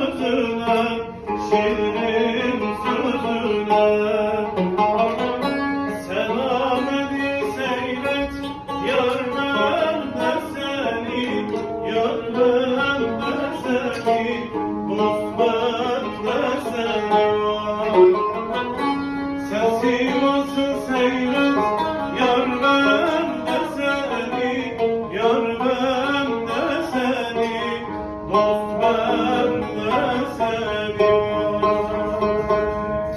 sözüne Şiirin Selam edin seyret Yar ben de ben